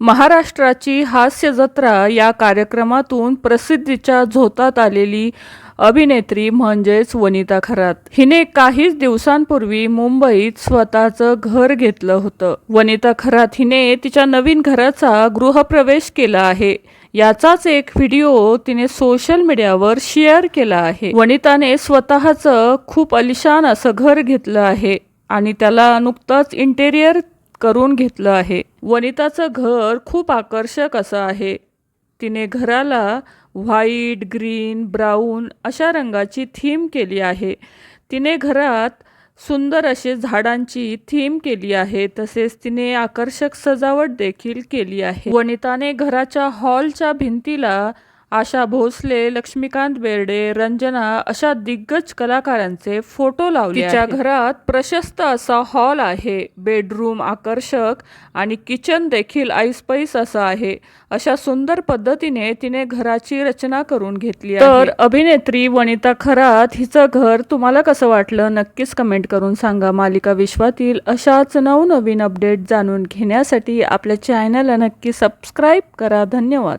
महाराष्ट्राची हास्य जत्रा या कार्यक्रमातून प्रसिद्धीच्या झोतात आलेली अभिनेत्री म्हणजेच वनिता खरात. हिने काहीच दिवसांपूर्वी मुंबईत स्वतःचं घर घेतलं होतं. वनिता खरात हिने तिच्या नवीन घराचा गृहप्रवेश केला आहे. याचाच एक व्हिडिओ तिने सोशल मीडियावर शेअर केला आहे. वनिताने स्वतःचं खूप अलिशान असं घर घेतलं आहे आणि त्याला नुकतंच इंटेरियर करून घेतलं आहे. वनिताचं घर खूप आकर्षक असं आहे. तिने घराला व्हाईट ग्रीन ब्राऊन अशा रंगाची थीम केली आहे. तिने घरात सुंदर असे झाडांची थीम केली आहे तसेच तिने आकर्षक सजावट देखील केली आहे. वनिताने घराच्या हॉलच्या भिंतीला आशा भोसले लक्ष्मीकांत बेर्डे रंजना अशा दिग्गज कलाकारांचे फोटो लावले तिच्या घरात प्रशस्त असा हॉल आहे. बेडरूम आकर्षक आणि किचन देखील ऐसपैस असं आहे. अशा सुंदर पद्धतीने तिने घराची रचना करून घेतली आहे. तर अभिनेत्री वनिता खरात हिचं घर तुम्हाला कसं वाटलं? नक्कीच कमेंट करून सांगा. मालिका विश्वातील अशाच नवनवीन अपडेट जाणून घेण्यासाठी आपल्या चॅनलला नक्की सबस्क्राईब करा. धन्यवाद.